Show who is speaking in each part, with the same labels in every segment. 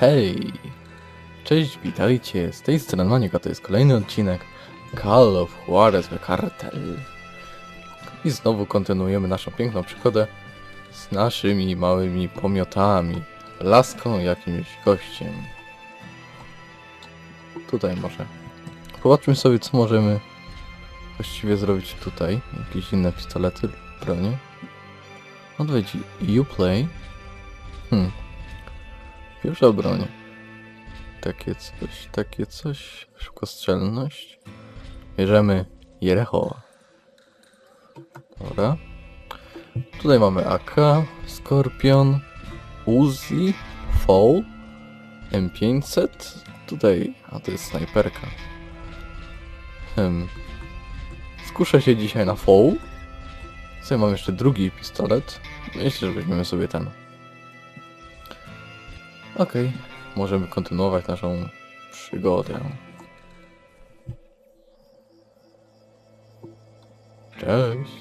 Speaker 1: Hej! Cześć, witajcie, z tej strony Maniek, to jest kolejny odcinek Call of Juarez The Cartel. I znowu kontynuujemy naszą piękną przygodę z naszymi małymi pomiotami, laską jakimś gościem. Tutaj może. Popatrzmy sobie, co możemy właściwie zrobić tutaj. Jakieś inne pistolety, bronie. Odwiedź Uplay. Hmm. Pierwsza broń. Takie coś, takie coś. Szybkostrzelność. Bierzemy Jerecho. Dobra. Tutaj mamy AK, Skorpion, Uzi, Fall, M500. Tutaj, a to jest snajperka. Hmm. Skuszę się dzisiaj na Fall. Tutaj mam jeszcze drugi pistolet. Myślę, że weźmiemy sobie ten. Okej, możemy kontynuować naszą przygodę. Cześć.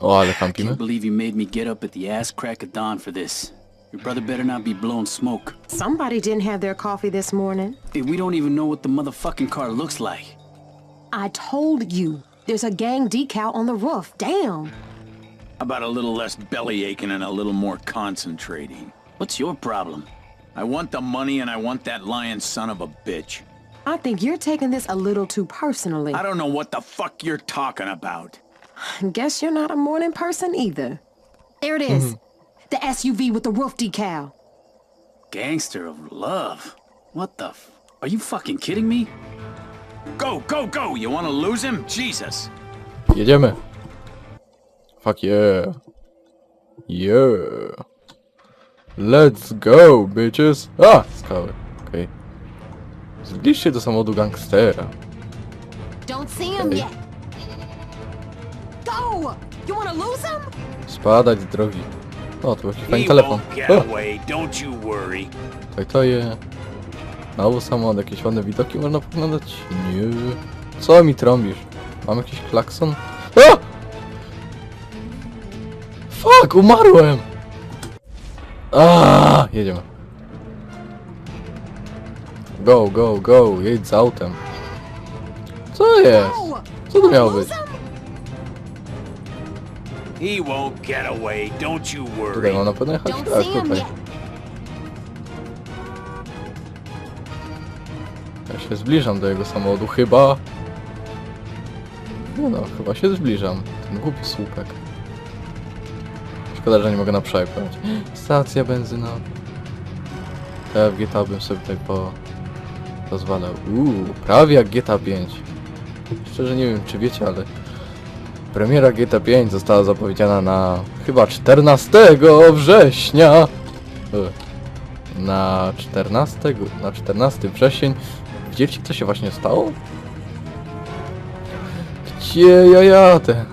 Speaker 1: O, ale
Speaker 2: I
Speaker 1: kampimy?
Speaker 2: can't believe you made me get up at the ass crack of dawn for this. Your brother better not be blowing smoke.
Speaker 3: Somebody didn't have their coffee this morning.
Speaker 2: Hey, we don't even know what the motherfucking car looks like.
Speaker 3: I told you. There's a gang decal on the roof. Damn.
Speaker 2: How about a little less belly aching and a little more concentrating? What's your problem? I want the money and I want that lion son of a bitch.
Speaker 3: I think you're taking this a little too personally.
Speaker 2: I don't know what the fuck you're talking about.
Speaker 3: I guess you're not a morning person either. There it is. Mm-hmm. The SUV with the roof decal.
Speaker 2: Gangster of love. What the f- Are you fucking kidding me? Go, go, go! You wanna lose him? Jesus!
Speaker 1: Jedziemy. Fuck yeah. Yeah. Let's go, bitches. A! Skały. Okej. Zbliż się do samochodu gangstera.
Speaker 3: Don't see him
Speaker 1: Okay.
Speaker 3: yet. Go! You want to lose him?
Speaker 1: Spadać z drogi. O, tu jakiś fajny
Speaker 2: He
Speaker 1: telefon.
Speaker 2: won't get
Speaker 1: O!
Speaker 2: away, don't you worry.
Speaker 1: Tutaj to je. Znowu samochód, jakieś ładne widoki można poglądać? Nie. Co mi trąbisz? Mam jakiś klakson? O! Fuck, umarłem! A, jedziemy. Go, go, go, jedź z autem. Co jest? Co to miało być?
Speaker 2: He won't get away, don't you
Speaker 1: Tutaj
Speaker 2: worry.
Speaker 1: mam na pewno jechać?
Speaker 3: Don't
Speaker 1: Tak,
Speaker 3: see him
Speaker 1: tutaj.
Speaker 3: yet.
Speaker 1: Ja się zbliżam do jego samochodu, chyba. No, no, chyba się zbliżam. Ten głupi słupek. Szkoda, że nie mogę na przejechać. Stacja benzyna. Ja w GTA bym sobie tutaj po... pozwalał. Uuu, prawie jak GTA 5. Szczerze nie wiem, czy wiecie, ale... Premiera GTA 5 została zapowiedziana na... chyba 14 września. E, Na 14... na 14 wrzesień. Widzieliście, co się właśnie stało? Gdzie ja jadę?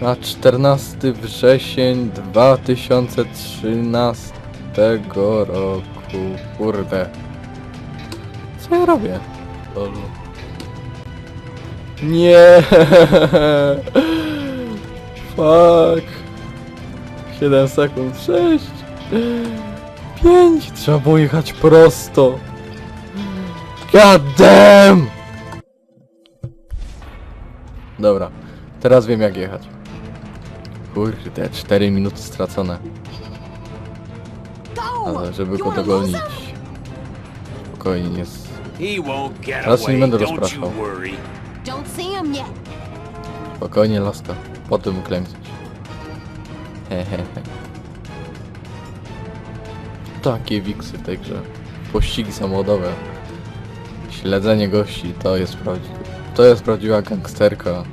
Speaker 1: Na 14 wrzesień 2013 roku. Kurde. Co ja robię? Lolu. Nie. Fuck. 7 sekund. 6. 5. Trzeba było jechać prosto. God damn! Dobra, teraz wiem jak jechać. Kurde, 4 minuty stracone. Ale żeby go dogonić. Spokojnie, nie
Speaker 2: get
Speaker 1: Teraz nie będę rozpraszał.
Speaker 3: Don't see him yet.
Speaker 1: Spokojnie, laska. Potem uklęcić. Hehehe. Takie wiksy w tej grze. Pościgi samochodowe. Śledzenie gości, to jest prawdziwe. To jest prawdziwa gangsterka.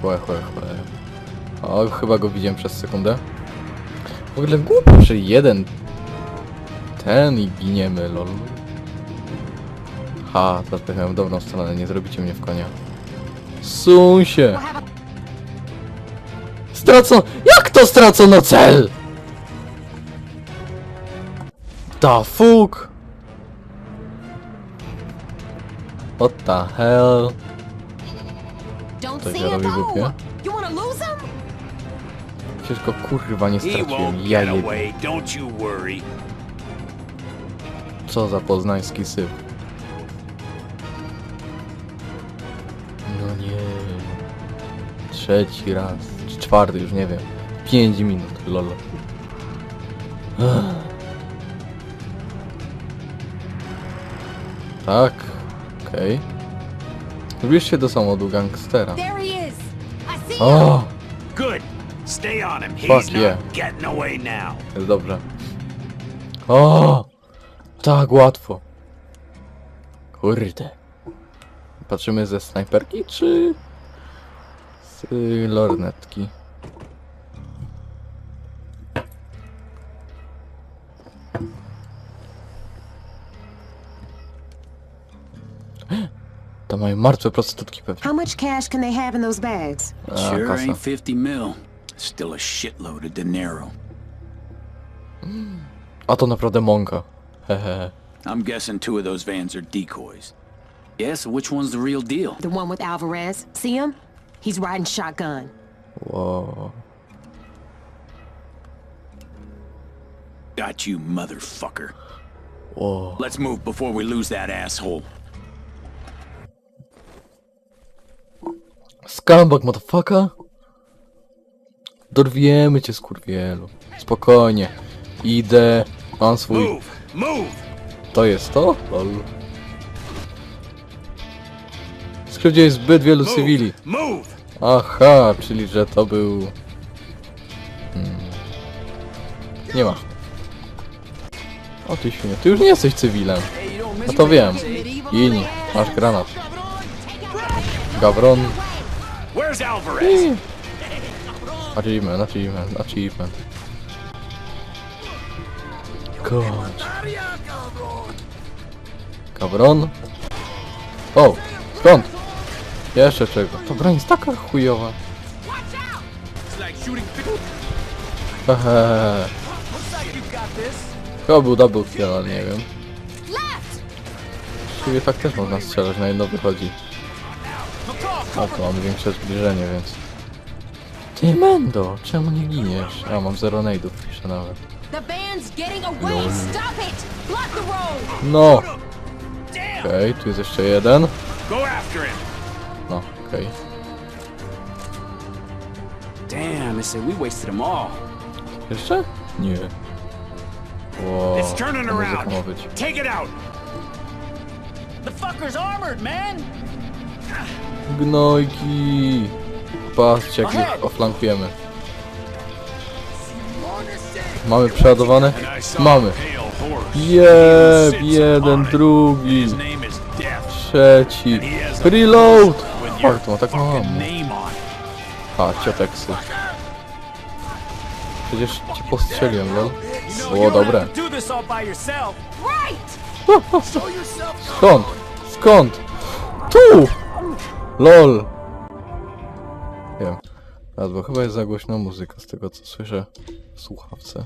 Speaker 1: Chłe, chłe, chłe. O, chyba go widziałem przez sekundę. W ogóle głupio, że jeden ten i giniemy, lol. Ha, teraz pojechałem w dobrą stronę, nie zrobicie mnie w konia. Suń się! Stracono... Jak to stracono cel? The fuck? What the hell? To się robi głupie. Przecież go kurwa nie straciłem. Ja
Speaker 4: worry.
Speaker 1: Co za poznański syf. No nie. Trzeci raz. Czy czwarty, już nie wiem. Pięć minut, lolo. Tak, okej. Zbliż się do samochodu gangstera. O.
Speaker 4: Stay on him. He's
Speaker 1: Fuck
Speaker 4: not
Speaker 1: yeah.
Speaker 4: getting away now.
Speaker 1: jest dobrze. O, tak łatwo. Kurde. Patrzymy ze snajperki, czy z y, lornetki? To mają martwe prostytutki pewnie.
Speaker 3: How much cash can they have in those bags?
Speaker 1: A,
Speaker 2: Sure
Speaker 1: kasa.
Speaker 2: ain't 50 mil. Still a shitload of dinero. Mm.
Speaker 1: A to naprawdę mąka. Hehe.
Speaker 2: I'm guessing two of those vans are decoys. Yeah, so which one's the real deal?
Speaker 3: The one with Alvarez. See him? He's riding shotgun.
Speaker 1: Whoa.
Speaker 2: Got you, motherfucker.
Speaker 1: Whoa.
Speaker 2: Let's move before we lose that asshole.
Speaker 1: Scumbag, motherfucker! Dorwiemy cię, skurwielu. Spokojnie. Idę. Mam swój... To jest to? Lol. Skrzywdzie jest zbyt wielu cywili. Aha, czyli że to był... Hmm. Nie ma. O ty świnie, ty już nie jesteś cywilem. No to wiem. Inni, masz granat. Gawron.
Speaker 4: Alvarez?
Speaker 1: Achievement, achievement, achievement. Kończ. Gawron. O, skąd? Jeszcze czego? To broń jest taka chujowa. Hehe. Chyba był double kill, ale nie wiem. Właściwie tak też można strzelać, na jedno wychodzi. O, to mamy większe zbliżenie, więc... Ty Mendo, czemu nie giniesz? A, mam zero nade'ów, piszę nawet. Lol. No! Okej, tu jest jeszcze jeden. No, okej.
Speaker 5: Damn, they say we wasted them all.
Speaker 1: Jeszcze? Nie. Wow,
Speaker 4: It's turning around. Take it out.
Speaker 5: The fucker's armored, man!
Speaker 1: Gnojki! Patrzcie, jak ich oflankujemy. Mamy przeładowane? Mamy. Jeb, jeden, drugi, trzeci. Reload! to ma tak mało. A, cioteksy. Przecież ci postrzeliłem, lol. Było
Speaker 5: don't
Speaker 1: dobre. Skąd? Skąd? Tu! LOL! Raz, bo chyba jest za głośna muzyka z tego co słyszę w słuchawce.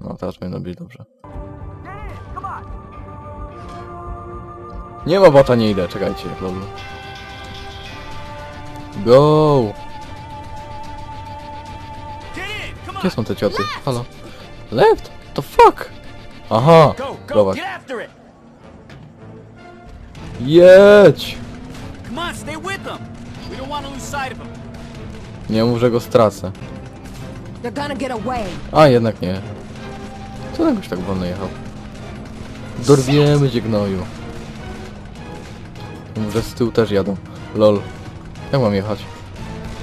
Speaker 1: No teraz powinno być dobrze. Nie ma bota, nie idę, czekajcie, lol. Go! Gdzie są te cioty? Halo? Left? The fuck? Aha! Zobacz. Jedź! Nie mów, że go stracę.
Speaker 3: They're gonna get away.
Speaker 1: A, jednak nie. Co jakoś tak wolno jechał? Dorwiemy cię gnoju. Mów, że z tyłu też jadą. Lol. Jak mam jechać?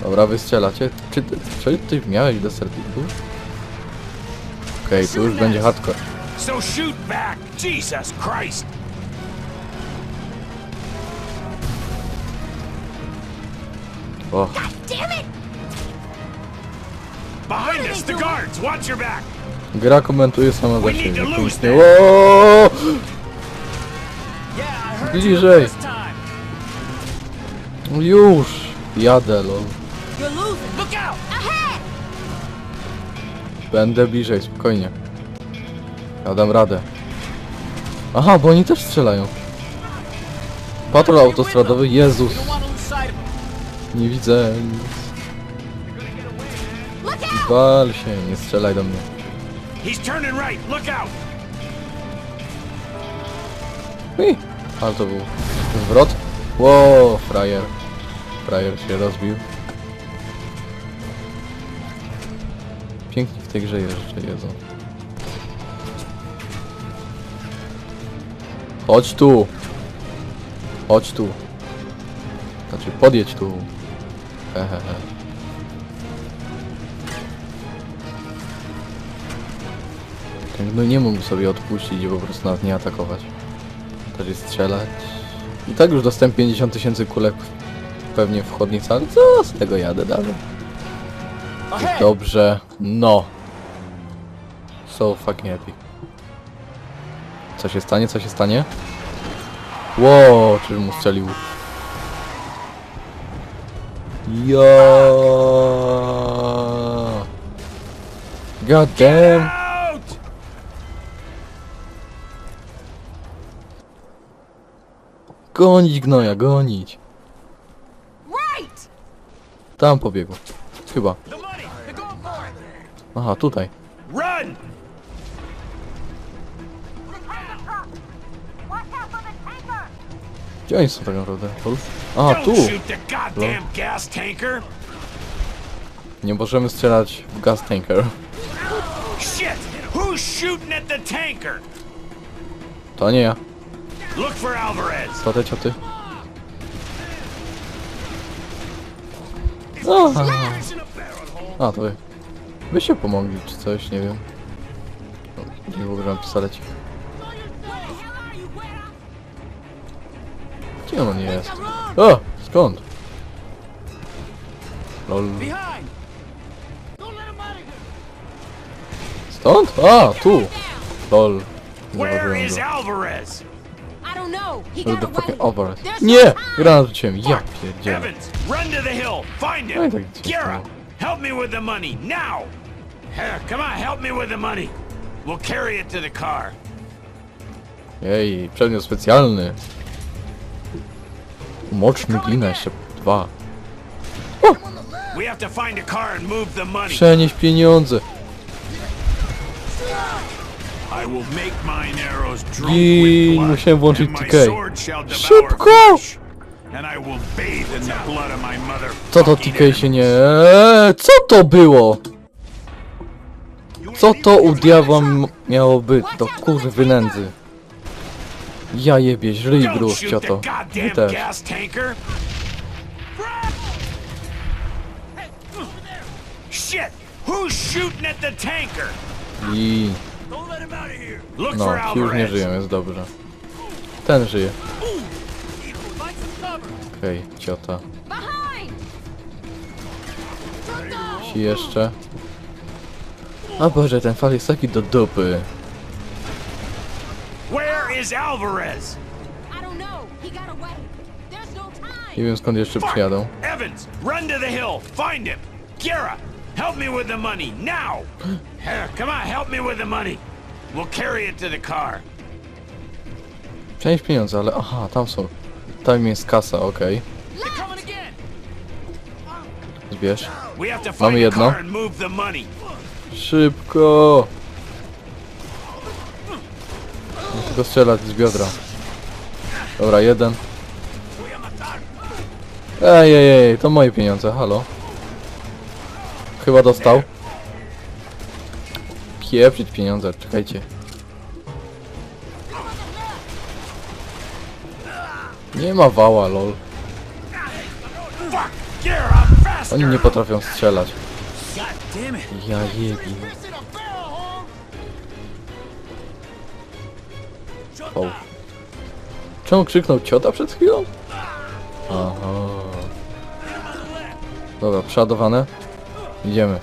Speaker 1: Dobra, wystrzelacie. Czy ty, czy ty miałeś desertiku? Okej, tu już będzie hardcore.
Speaker 4: So shoot back. Jesus Christ. Back.
Speaker 1: gra komentuje sama za
Speaker 4: We need
Speaker 1: siebie. Pięknie. Bliżej. Już! Jadę, lol.
Speaker 5: You're losing. Look out!
Speaker 3: Ahead!
Speaker 1: Będę bliżej, spokojnie. Ja dam radę. Aha, bo oni też strzelają. Patrol autostradowy, Jezus. Nie widzę nic. Wal się, nie strzelaj do mnie.
Speaker 4: He's turning right. Look out.
Speaker 1: Ui, ale to był zwrot. Wow, frajer. Frajer się rozbił. Pięknie w tej grze jeszcze jedzą. Chodź tu! Chodź tu. Znaczy podjedź tu. Tak, No nie mógł sobie odpuścić i po prostu nas nie atakować. Też jest strzelać. I tak już dostałem 50 tysięcy kulek pewnie w chodnicy, ale co z tego jadę dalej? Dobrze, no. So fucking happy. Co się stanie, co się stanie? Wow, czy mu strzelił? Ja. God damn. Gonić gnoja, gonić. Tam pobiegł. Chyba. Aha, tutaj. Gdzie oni są tak naprawdę? A, tu! Nie możemy strzelać w gas tanker. To nie ja. To te cioty. O, a, to wy. Wy się pomogli, czy coś, nie wiem. Nie w ogóle mam pistolecik. Gdzie on nie jest? O! Skąd? Lol. Stąd? A, tu! Lol.
Speaker 4: Where
Speaker 1: Zauważyłem go.
Speaker 4: Alvarez?
Speaker 1: The fucking
Speaker 3: no
Speaker 1: Nie! Granat rzuciłem. Ja pierdzielę.
Speaker 4: Run to the hill. Find
Speaker 1: No i
Speaker 4: him.
Speaker 1: tak
Speaker 4: Garrett,
Speaker 1: stało.
Speaker 4: help me with the money now. Here, come on, help me with the money. We'll carry it to the car.
Speaker 1: Jej, przedmiot specjalny. Moczny glina jeszcze dwa.
Speaker 4: To money.
Speaker 1: Przenieść pieniądze. I musiałem włączyć TK. Szybko! Co to TK się nie... Eee, Co to było? Co to u diabła miało być? Do kurwy nędzy. Ja jebie,
Speaker 4: Don't
Speaker 1: gruz, cioto.
Speaker 4: goddamn
Speaker 1: też.
Speaker 4: gas tanker. Shit! Who's shooting at the tanker?
Speaker 1: I... No, ci już nie żyją, jest dobrze. Ten żyje. Okej, ciota.
Speaker 3: Behind!
Speaker 1: Ci jeszcze. A Boże, ten fal jest taki do dupy.
Speaker 4: Is Alvarez?
Speaker 3: I don't know. He got away. There's no time.
Speaker 1: Nie wiem skąd jeszcze przyjadą.
Speaker 4: Evans, run to the hill. Find him. Gara, help me with the money now. Come on, help me with the money. We'll carry it to the car.
Speaker 1: Przenieść pieniądze, ale aha, tam są. Tam jest kasa, okej.
Speaker 5: Again!
Speaker 1: Zbierz.
Speaker 4: We have to find
Speaker 1: Mamy jedno.
Speaker 4: car and move the money.
Speaker 1: Szybko! Go strzelać z biodra. Dobra, jeden. Ej, ej, ej, to moje pieniądze, halo. Chyba dostał. Pieprzyć pieniądze, czekajcie. Nie ma wała, lol. Oni nie potrafią strzelać. Ja jebi. Czemu krzyknął ciota przed chwilą? Aha. Dobra, przeładowane. Idziemy.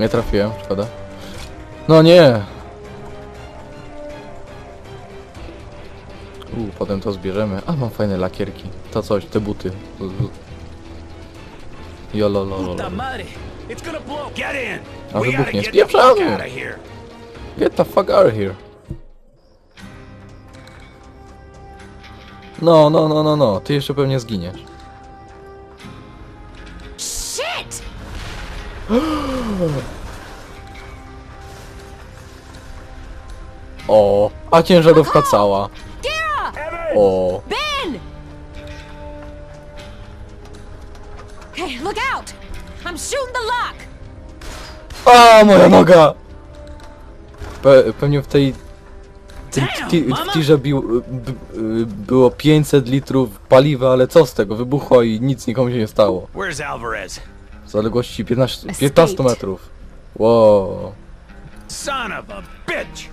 Speaker 1: Nie trafiłem, szkoda. No nie! U, potem to zbierzemy. A, mam fajne lakierki. To coś, te buty. Jolololol. A wybuchnie. Spieprzamy! Get the fuck out of here. No, no, no, no, no. Ty jeszcze pewnie zginiesz.
Speaker 3: Shit!
Speaker 1: O, a ciężarówka cała. O,
Speaker 3: Ben! Hey, look out! I'm shooting the lock!
Speaker 1: a moja noga! Pe pewnie w tej tym w tirze bił, b, b, było 500 litrów paliwa, ale co z tego? Wybuchło i nic nikomu się nie stało. W zaległości 15, 15 metrów. Wow.
Speaker 4: Son of a bitch!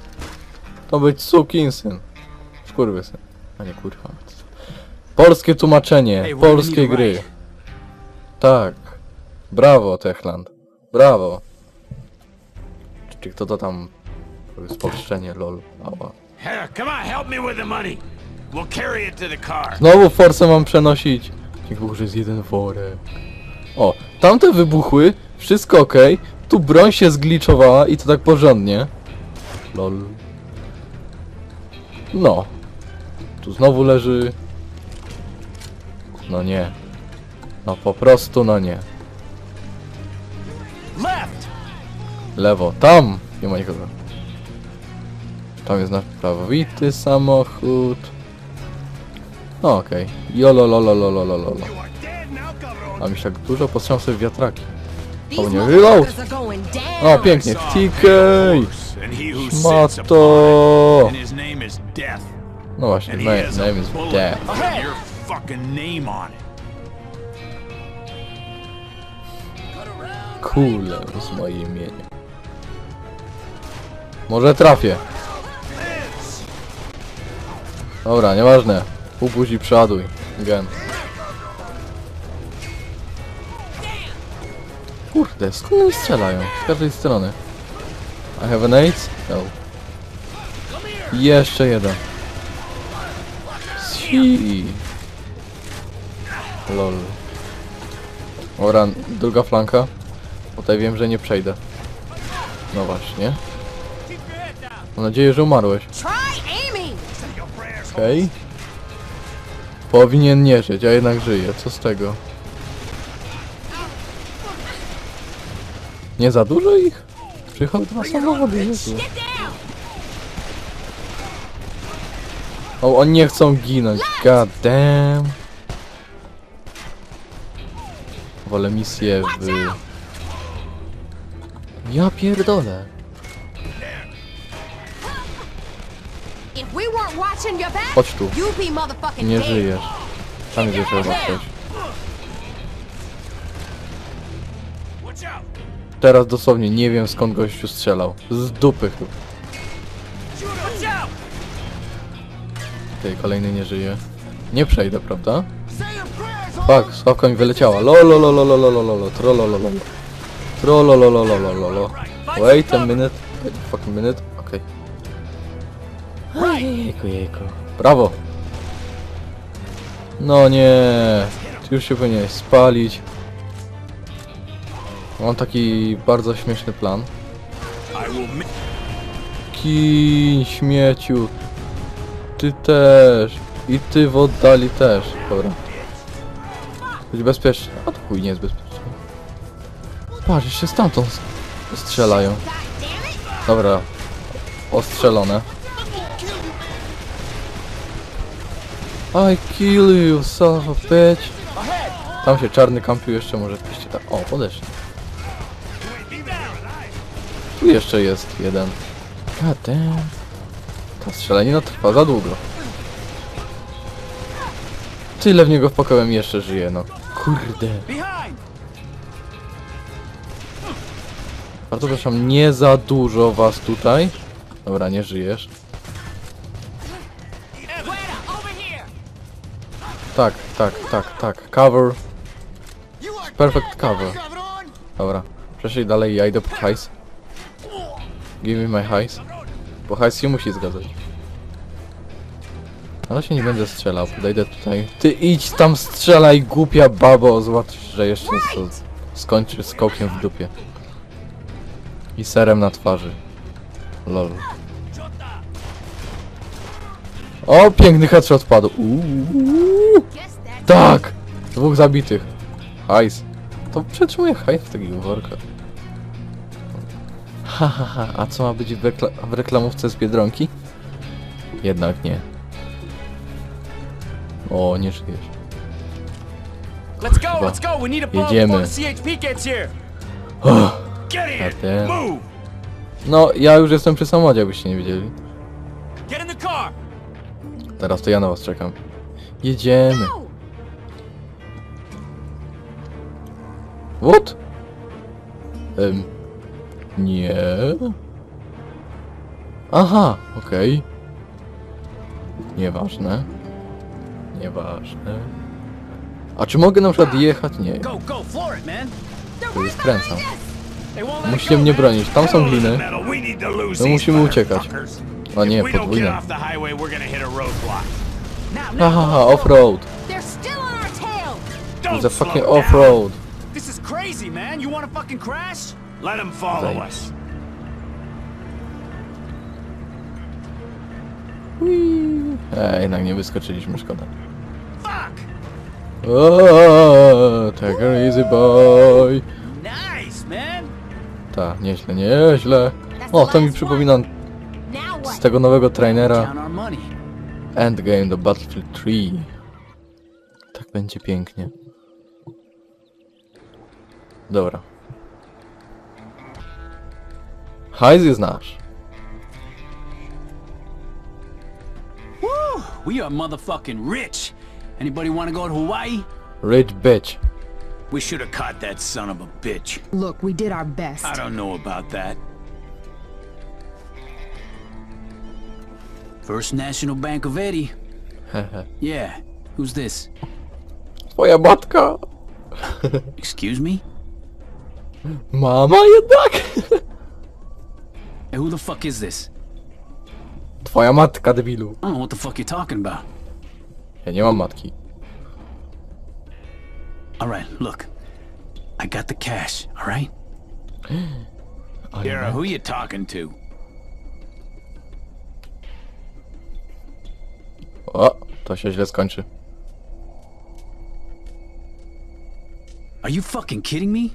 Speaker 1: To być sukinsyn. Skurwysyn. A nie kurwa. Polskie tłumaczenie, polskie gry. Tak. Brawo, Techland. Brawo. Czy kto to tam... Spolszczenie, lol. Ała.
Speaker 4: Here, come on, help me with the money. We'll carry it to the car.
Speaker 1: Znowu force mam przenosić. Dzięki Bogu, że jest jeden worek. O, tamte wybuchły, wszystko ok. Tu broń się zgliczowała i to tak porządnie. Lol. No. Tu znowu leży... No nie. No po prostu no nie.
Speaker 4: Left!
Speaker 1: Lewo, tam! Nie ma nikogo. Tam jest nasz prawowity samochód. No okej. Okay. Jolololololololo. A mi się tak dużo postrzał sobie w wiatraki. Oh, nie, reload! O, pięknie. TK! Mato!
Speaker 4: name.
Speaker 1: No właśnie, name
Speaker 4: a
Speaker 1: is Death.
Speaker 4: with your fucking name on it.
Speaker 1: Kule jest moje imienie. Może trafię. Dobra, nieważne. Upuść i przeładuj. Gen. Kurde, skąd oni strzelają? Z każdej strony. I have an ace? No. Jeszcze jeden. Si. Lol. Ora, druga flanka. Tutaj wiem, że nie przejdę. No właśnie. Mam nadzieję, że umarłeś. Okej. Powinien nie żyć, a jednak żyje. Co z tego? Nie za dużo ich? Przyjechał dwa samochody, Jezu. O, oni nie chcą ginąć. God damn. Wolę misję w... Ja pierdolę. Chodź tu. Nie żyjesz. Tam gdzie trzeba
Speaker 4: out!
Speaker 1: Teraz dosłownie nie wiem skąd gościu strzelał. Z dupy chyba.
Speaker 4: Watch out!
Speaker 1: Tej kolejny nie żyje. Nie przejdę, prawda? Fuck, sławka mi wyleciała. Lolololololololo, trololololo. Trololololololo. Wait a minute. Wait a fucking minute. Okej. Jejku, jejku. Brawo! No nie. Ty już się powinieneś spalić. Mam taki bardzo śmieszny plan. Kiń, śmieciu. Ty też. I ty w oddali też. Dobra. Być bezpieczny. A to chuj nie jest bezpieczny. Patrz, jeszcze stamtąd strzelają. Dobra. Ostrzelone. I kill you, son of a bitch. Tam się czarny kampił jeszcze może piście tak. O, podeszli. Tu jeszcze jest jeden. God damn. Ta strzelanina trwa za długo. Tyle w niego wpakałem jeszcze żyje, no. Kurde. Bardzo przepraszam, nie za dużo was tutaj. Dobra, nie żyjesz. Tak, tak, tak, tak. Cover. Perfect cover. Dobra. Przeszli dalej, ja idę po hajs. Give me my hajs. Bo hajs się musi zgadzać. Ale się nie będę strzelał, podejdę tutaj. Ty idź tam strzelaj, głupia babo, zobacz, że jeszcze skończy skokiem w dupie. I serem na twarzy. Lol. O, piękny headshot padł. Uuu. Tak! Dwóch zabitych. Hajs. To przetrzymuje hajs w takich workach. Ha, ha, ha. A co ma być w, rekla w reklamówce z Biedronki? Jednak nie. O, nie żyjesz.
Speaker 2: Let's go, let's go. We need a
Speaker 1: jedziemy.
Speaker 2: before the CHP gets here.
Speaker 6: Get in!
Speaker 1: Goddamn.
Speaker 6: Move!
Speaker 1: No, ja już jestem przy samochodzie, jakbyście nie wiedzieli. Teraz to ja na was czekam. Jedziemy. What? Em. Nie. Aha, okej. Nieważne. Nieważne. A czy mogę na przykład jechać? Nie. To już
Speaker 2: let
Speaker 1: Musicie mnie bronić. Tam są gliny.
Speaker 6: lose
Speaker 1: No musimy uciekać.
Speaker 6: Motherfuckers.
Speaker 1: A nie,
Speaker 6: If we don't get
Speaker 1: podwójne.
Speaker 6: off the highway, we're gonna hit a roadblock.
Speaker 1: Hahaha, offroad.
Speaker 7: They're still on our tail.
Speaker 6: Don't
Speaker 1: The
Speaker 6: slow
Speaker 1: fucking
Speaker 6: down.
Speaker 1: offroad.
Speaker 2: This is crazy, man. You want to fucking crash?
Speaker 6: Let them follow us.
Speaker 1: Ej, jednak nie wyskoczyliśmy, szkoda.
Speaker 2: Fuck.
Speaker 1: Oooo, take it easy boy.
Speaker 2: Nice, man.
Speaker 1: Ta, nieźle, nieźle. O, to mi przypomina z tego nowego trainera. Endgame do Battlefield 3. Tak będzie pięknie. Dobra. Hajs jest nasz.
Speaker 2: Woo! We are motherfucking rich. Anybody want to go to Hawaii?
Speaker 1: Rich bitch.
Speaker 8: We should have caught that son of a bitch.
Speaker 7: Look, we did our best.
Speaker 8: I don't know about that.
Speaker 2: First National Bank of Eddie. Yeah. Who's this?
Speaker 1: Twoja matka!
Speaker 2: Excuse me?
Speaker 1: Mama jednak!
Speaker 2: Hey, who the fuck is this?
Speaker 1: Twoja matka, debilu.
Speaker 2: I don't know what the fuck you're talking about.
Speaker 1: Ja nie mam matki.
Speaker 2: All right, look. I got the cash, all right?
Speaker 8: Kara, who you talking to?
Speaker 1: O, to się źle skończy.
Speaker 2: Are you fucking kidding me?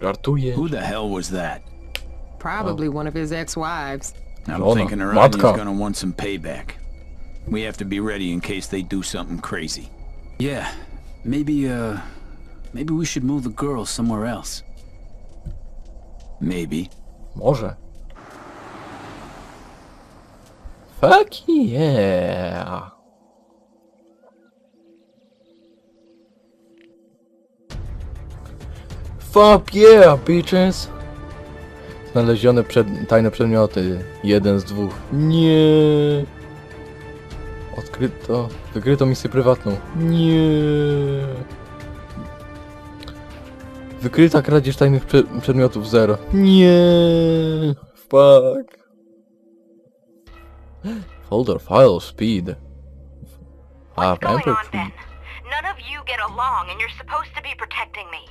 Speaker 1: Żartuję.
Speaker 8: Who the hell was that?
Speaker 7: Probably one of his ex-wives.
Speaker 8: I'm
Speaker 1: Żona.
Speaker 8: thinking her
Speaker 1: Matka.
Speaker 8: onions gonna want some payback. We have to be ready in case they do something crazy.
Speaker 2: Yeah. Maybe, uh, maybe we should move the girls somewhere else.
Speaker 8: Maybe.
Speaker 1: Może. Fuck yeah. Fuck yeah, bitches. Znalezione przed, tajne przedmioty. Jeden z dwóch. Nie. Odkryto. Wykryto misję prywatną. Nie. Wykryta kradzież tajnych prze przedmiotów zero. Nie. Fuck. Folder file speed. Ah,
Speaker 3: What's going
Speaker 1: Vampire
Speaker 3: on, Ben? None of you get along, and you're supposed to be protecting me.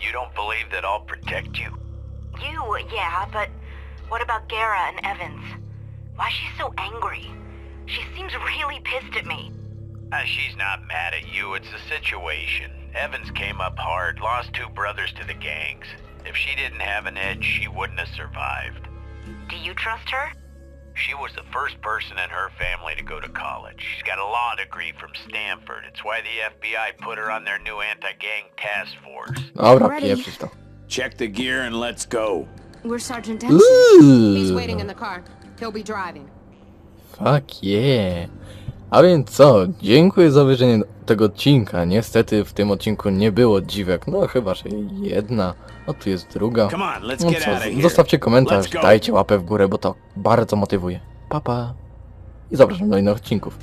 Speaker 4: You don't believe that I'll protect you?
Speaker 3: You, yeah, but what about Gara and Evans? Why is she so angry? She seems really pissed at me.
Speaker 4: Uh, she's not mad at you, it's the situation. Evans came up hard, lost two brothers to the gangs. If she didn't have an edge, she wouldn't have survived.
Speaker 3: Do you trust her?
Speaker 4: She was the first person in her family to go to college. She's got a law degree from Stanford. It's why the FBI put her on their new anti-gang task force.
Speaker 1: Dobra,
Speaker 7: Ready.
Speaker 1: to.
Speaker 8: Check the gear and let's go.
Speaker 7: We're Sergeant Dempsey. He's waiting in the car. He'll be driving.
Speaker 1: Fuck yeah. A więc co? Dziękuję za obejrzenie tego odcinka. Niestety w tym odcinku nie było dziwek. No chyba, że jedna. O tu jest druga. No co, zostawcie komentarz, dajcie łapę w górę, bo to bardzo motywuje. Pa pa. I zapraszam do innych odcinków.